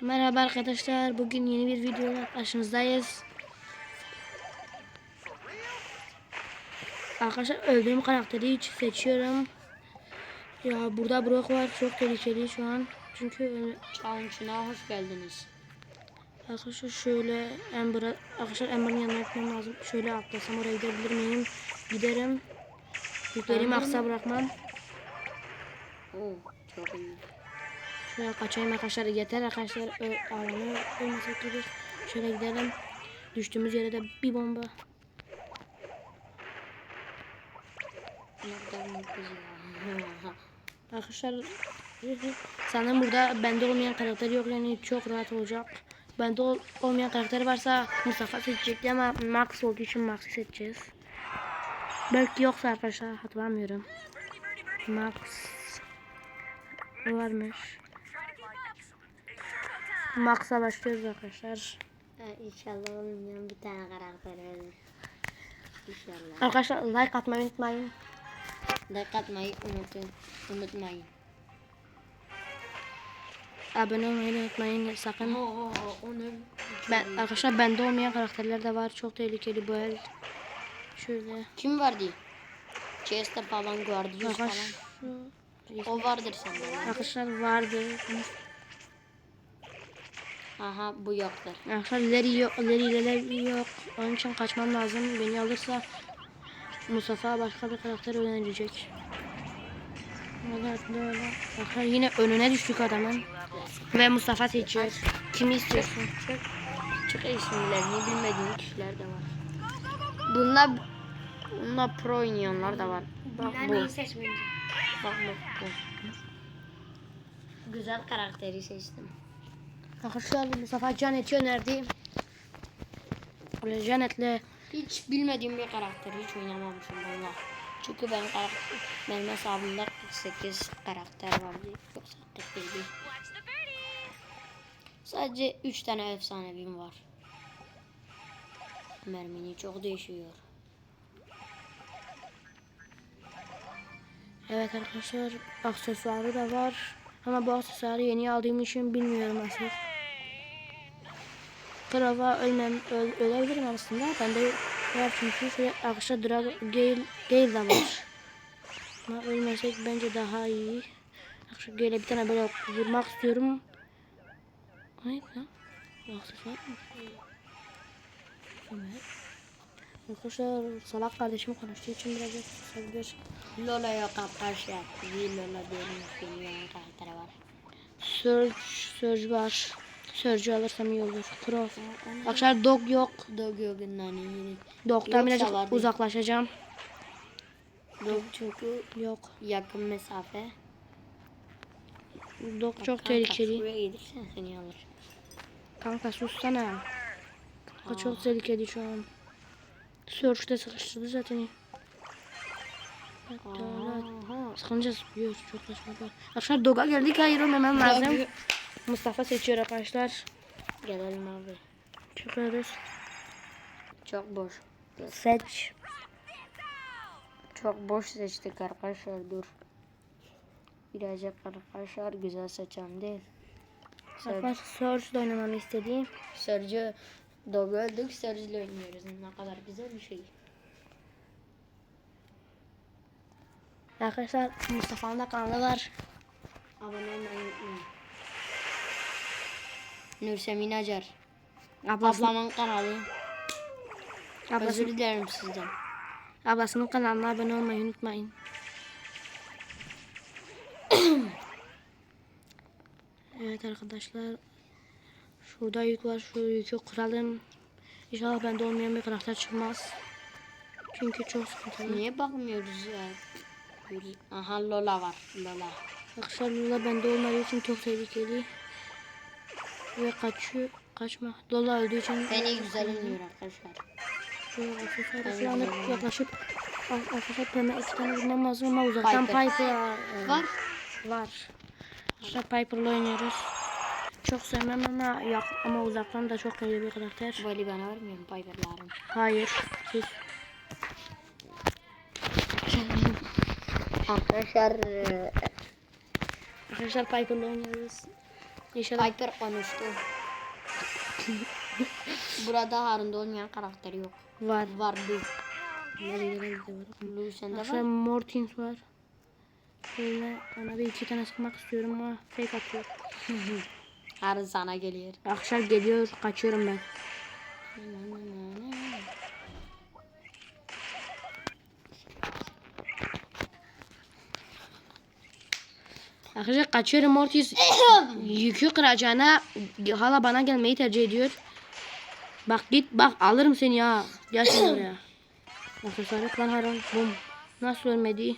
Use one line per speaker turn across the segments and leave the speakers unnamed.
Merhaba arkadaşlar. Bugün yeni bir videoyla karşınızdayız. Arkadaşlar öldüğüm karakteri hiç seçiyorum. Ya burada Brock var. Çok tehlikeli şu an. Çünkü
Challenge'ına hoş geldiniz.
arkadaşlar şöyle Amber'a arkadaşlar Amber'ın yanına gitmem lazım. Şöyle atlasam oraya gidebilir miyim? Giderim. Yüklerimi aksa bırakmam.
Oo, çok iyi.
Şöyle kaçayım arkadaşlar. Yeter arkadaşlar. Alanı ölmesek gibi şöyle gidelim. Düştüğümüz yere de bir bomba. Arkadaşlar sanırım burada bende olmayan karakter yok. Yani çok rahat olacak. Bende ol- olmayan karakter varsa Mustafa seçecekti ama Max olduğu için Max'ı seçeceğiz. Belki yoksa arkadaşlar hatırlamıyorum. Max varmış Max'a başlıyoruz arkadaşlar
inşallah olmayan bir tane karakter verir. İnşallah.
Arkadaşlar like atmayı unutmayın.
Like atmayı unutun. Unutmayın.
Abone olmayı unutmayın sakın.
Oo, onu
Ben arkadaşlar bende olmayan karakterler de var. Çok tehlikeli bu el. Şöyle.
kim vardı? Chester falan, Guardius falan. O vardır sende.
arkadaşlar vardı.
Aha bu yoktur.
Arkadaşlar Larry yok. Larry ile yok. Onun için kaçmam lazım. Beni alırsa Mustafa başka bir karakter öğrenecek. Evet böyle. Arkadaşlar yine önüne düştük adamın. Ve Mustafa seçiyor. Kimi istiyorsun?
Çok, çok isimlerini bilmediğim kişiler de var. Bunlar bunlar pro oynayanlar da var. Bak bu. Bak bu. Güzel karakteri seçtim.
Arkadaşlar Mustafa Janet'i önerdi. Böyle Janet'le
Hiç bilmediğim bir karakteri hiç oynamamışım valla. Çünkü ben karakter, benim hesabımda 48 karakter vardı. Yoksa 47. Sadece 3 tane efsanevim var. Mermini çok değişiyor.
Evet arkadaşlar aksesuarı da var. Ama bu aksesuarı yeni aldığım için bilmiyorum nasıl. Krava ölmem, öl, ölebilirim aslında. Bende var çünkü şöyle arkadaşlar Drago, Gale, Gale de var. Ama ölmesek bence daha iyi. Arkadaşlar Gale'e bir tane böyle vurmak istiyorum. Ay lan. Aksesuar mı? Evet. Arkadaşlar salak kardeşim konuştuğu için biraz susabilir.
Lola yok arkadaşlar. Lola diyorum bilmeyen karakteri var.
Surge, Surge var. Surge'ü alırsam iyi olur. Pro. Arkadaşlar dog yok.
Dogyogun'dan iyi.
Dog'dan
Yoksa
birazcık uzaklaşacağım.
Dog çünkü
Yok.
yakın mesafe.
Dog çok
Kanka,
tehlikeli.
Şuraya gelirsen seni alır.
Kanka sussana. Kanka çok tehlikeli şu an. De sıkıştırdı zaten. Hatta. Sıkınca zıplıyor. Çok saçma. Arkadaşlar Dog'a geldik. Hayır ölmemem lazım. Mustafa seçiyor arkadaşlar.
Gelelim abi.
Çıkıyoruz.
Çok boş.
Seç.
Çok boş seçtik arkadaşlar dur. Birazcık arkadaşlar güzel seçen değil.
Arkadaşlar Surge de oynamamı istediğim.
Dog öldük Sergio ile oynuyoruz. Ne kadar güzel bir şey.
Arkadaşlar Mustafa'nın da kanalı var.
Abone olmayı unutmayın. Nursemin Acar.
Ablası,
Ablamın kanalı.
ablası,
Özür dilerim sizden.
ablasının kanalına abone olmayı unutmayın. evet arkadaşlar. Şurada yük var. Şu yükü kuralım. İnşallah bende olmayan bir karakter çıkmaz. Çünkü çok sıkıntılı.
Niye bakmıyoruz ya? Aha Lola var. Lola.
Arkadaşlar Lola bende olmadığı için çok tehlikeli. Ve kaçıyor. Kaçma. Lola öldüğü için.
Beni güzel oynuyor arkadaşlar.
Şöyle
Ben
şu anda yaklaşıp arkadaşlar pembe iki tane vurmam lazım ama uzaktan
Piper.
Piper
Var.
var. Arkadaşlar Piper'la oynuyoruz. Çok sevmem ama yak ama uzaktan da çok iyi bir karakter.
Böyle bana vermiyor mu Piper'larım?
Hayır. Siz.
Arkadaşlar e,
Arkadaşlar Piper'la oynuyoruz. İnşallah
Piper konuştu. Burada Harun'da olmayan karakter yok.
var.
Var Lu.
Nerelerde de var.
Lu sende
Akşam
var.
Mortins var. Şöyle ona bir iki tane sıkmak istiyorum ama fake atıyor.
Harun sana geliyor.
Akşam geliyor kaçıyorum ben. Arkadaşlar kaçıyorum Mortis yükü kıracağına hala bana gelmeyi tercih ediyor. Bak git bak alırım seni ya. Gel sen oraya. Aksesuarı lan Harun. Bum. Nasıl ölmedi?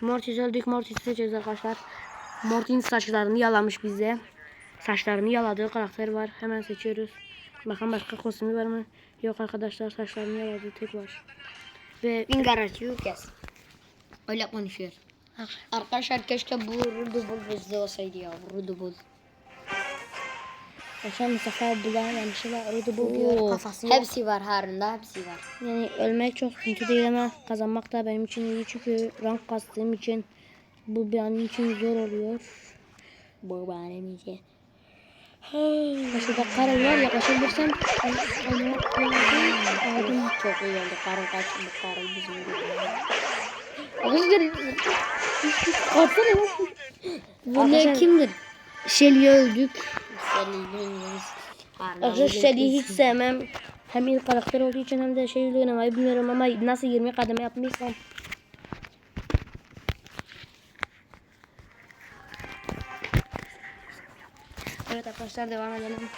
Mortis öldük. Mortis'i seçeceğiz arkadaşlar. Mortis'in saçlarını yalamış bize. Saçlarını yaladığı karakter var. Hemen seçiyoruz. Bakın başka kostümü var mı? Yok arkadaşlar saçlarını yaladığı tek var. Ve
Wingarus Lucas. Öyle konuşuyor. Arkadaşlar keşke bu Rudubul bizde olsaydı ya. Rudubul.
Mustafa Abdullah yanlışıyla aradı bu diyor. Kafasını
Hepsi var Harun'da hepsi var.
Yani ölmek çok sıkıntı değil ama kazanmak da benim için iyi çünkü rank kastığım için bu benim için zor oluyor.
Bu benim için.
Şurada karın var yaklaşabilirsem onu aldım.
Çok iyi oldu. Karı kaç bu karı bizim gibi.
Arkadaşlar Katsana
Bu
Arkadaşlar-
ne kimdir?
Shelly'i öldük. Arkadaşlar Shelly'i hiç sevmem. Hem ilk karakter olduğu için hem de şey oynamayı bilmiyorum ama nasıl 20 kademe yapmışsam. Evet arkadaşlar devam edelim.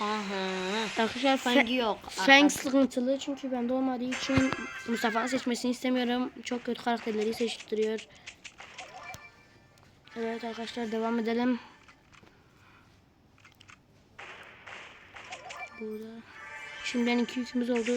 Aha.
Arkadaşlar
Sanki yok.
Feng sıkıntılı çünkü bende olmadığı için Mustafa'nın seçmesini istemiyorum. Çok kötü karakterleri seçtiriyor. Evet arkadaşlar devam edelim. Burada. Şimdiden iki yükümüz oldu.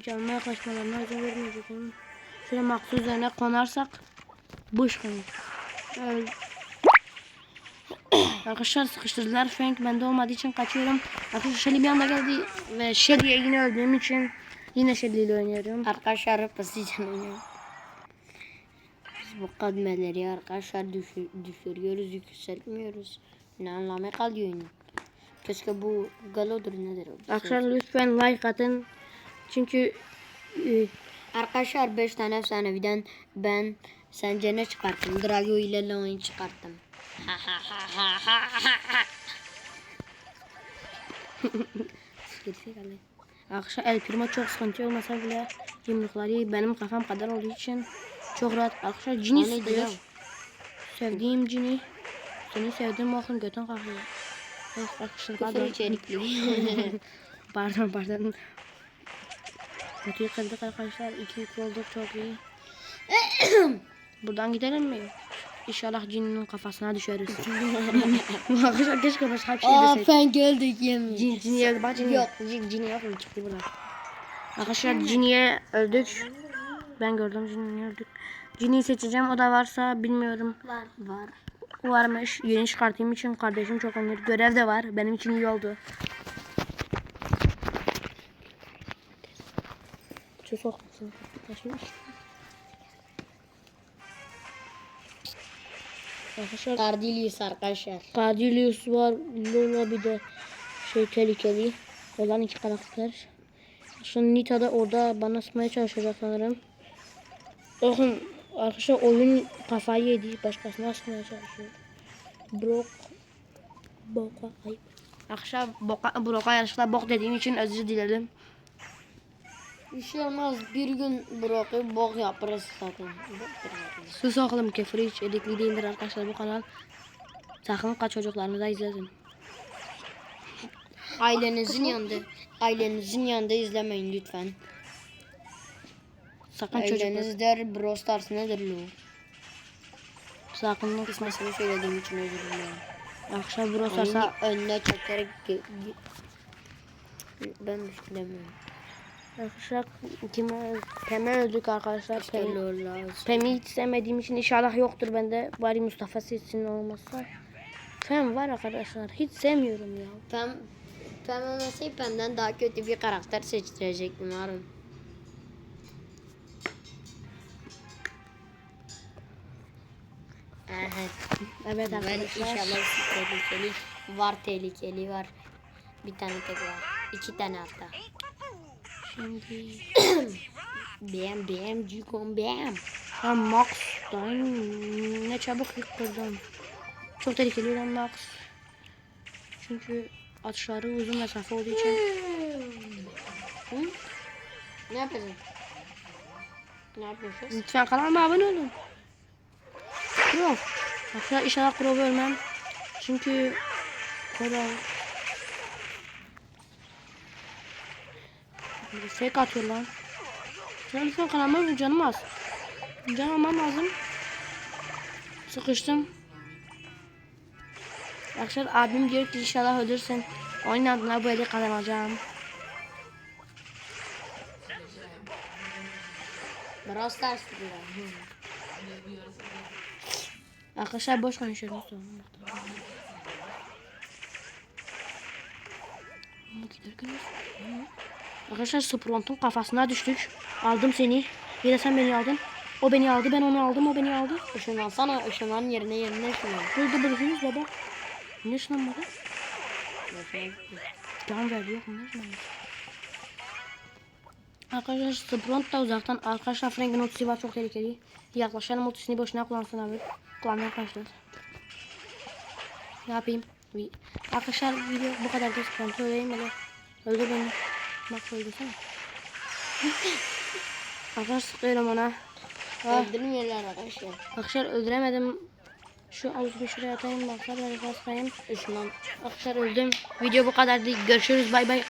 Canlı yaklaşmalarına izin vermeyeceğim. Şöyle maksu üzerine konarsak bışkın. Evet. Arkadaşlar sıkıştırdılar. Frank bende olmadığı için kaçıyorum. Arkadaşlar Shelly bir anda geldi ve Shelly'ye yine öldüğüm için yine Shelly ile oynuyorum.
Arkadaşlar hep basıcan oynuyor. Biz bu kadmeleri arkadaşlar düşür, düşürüyoruz, yükseltmiyoruz. Ne anlamı kalıyor oyunun? Keşke bu galodur nedir?
Arkadaşlar lütfen like atın. Çünkü e,
Arkadaşlar 5 tane efsaneviden ben sence ne çıkarttım? Drago ile Leon çıkarttım.
Gerizekalı. Arkadaşlar El Primo çok sıkıntı olmasa bile yumrukları benim kafam kadar olduğu için çok rahat. Arkadaşlar Cini istiyor. Sevdiğim Cini. Seni sevdim bakın götün kalkıyor. Evet arkadaşlar pardon.
içerikli.
pardon pardon. Kötüyü kırdık arkadaşlar. İki yük olduk çok iyi. Buradan gidelim mi? İnşallah Cini'nin kafasına düşeriz. arkadaşlar keşke başka bir şey
Aa
desek.
ben geldik yemin.
Cin, Cini'ye bak Cini.
Yok.
Cin, Cini yok mu? Çıktı buradan. Arkadaşlar Cini'ye öldük. Ben gördüm Cini'yi öldük. Cini'yi seçeceğim. O da varsa bilmiyorum.
Var. Var.
Varmış. Yeni çıkarttığım için kardeşim çok onur. Görev de var. Benim için iyi oldu. Şu sokmasın. Taşımış. Arkadaşlar
Cardilius arkadaşlar.
Cardilius var. Lola bir de şey tehlikeli olan iki karakter. Şimdi Nita da orada bana sıkmaya çalışacak sanırım. Bakın arkadaşlar oyun kafayı yedi. Başkasına sıkmaya çalışıyor. Brok. Boka. Ayıp. Arkadaşlar boka, Brok'a yanlışlıkla bok dediğim için özür dilerim.
Bir şey olmaz. Bir gün bırakıp bok yaparız zaten.
Sus oğlum küfür hiç edikli değildir arkadaşlar bu kanal. Sakın kaç çocuklarınıza izlesin.
Ailenizin yanında, ailenizin yanında izlemeyin lütfen.
Sakın.
Aileniz der Brawl Stars nedir lo?
Sakın
İsmini söylediğim için özür dilerim.
Akşam Brawl Stars'a
önüne çekerek ben bir şey demiyorum.
Arkadaşlar kime Pem'e öldük arkadaşlar.
İşte
Pem. Pem'i hiç sevmediğim için inşallah yoktur bende. Bari Mustafa seçsin olmazsa. Pem var arkadaşlar. Hiç sevmiyorum ya.
Ben ben olmasaydı benden daha kötü bir karakter seçtirecektim Harun. Evet.
Evet
Ben inşallah tehlikeli. Var tehlikeli var. Bir tane tek var. İki tane hatta.
Şimdi
BM BM Cukon BM.
ben Max'tan ne çabuk yıkıldım. Çok tehlikeli lan Max. Çünkü atışları uzun mesafe olduğu için.
Hı? Ne yapıyorsun? Ne yapıyorsun?
Lütfen kanalıma abone olun. Pro. Arkadaşlar inşallah Pro ölmem. Çünkü Pro Bir fake atıyor lan. Lütfen kanalıma abone canım az. Canım almam lazım. Sıkıştım. Arkadaşlar abim diyor ki inşallah ölürsün. Oyun adına eli kazanacağım.
Brawl Stars.
Arkadaşlar boş konuşuyorum. Arkadaşlar Spront'un kafasına düştük. Aldım seni. De sen beni aldın. O beni aldı, ben onu aldım, o beni aldı.
Işınlansana ışınlan yerine yerine ışınlan.
Burada bırakıyoruz baba. Ne
gitti.
Can verdi yok? Ne sınanmadı? Arkadaşlar Spront da uzaktan. Arkadaşlar Frank'in ultisi var çok tehlikeli. Yaklaşanım ultisini boşuna kullansın abi. Kullanmaya başladı. Ne yapayım? Arkadaşlar video bu kadar da kontrol edeyim hele. Öldür beni. Bak öldürsene. Arkadaşlar sıkıyorum ona. Ah,
Öldürmüyorlar arkadaşlar.
arkadaşlar öldüremedim. Şu avuzu şuraya atayım. Baklar ben basmayayım.
Işınlan.
Arkadaşlar öldüm. Video bu kadardı. Görüşürüz. Bay bay.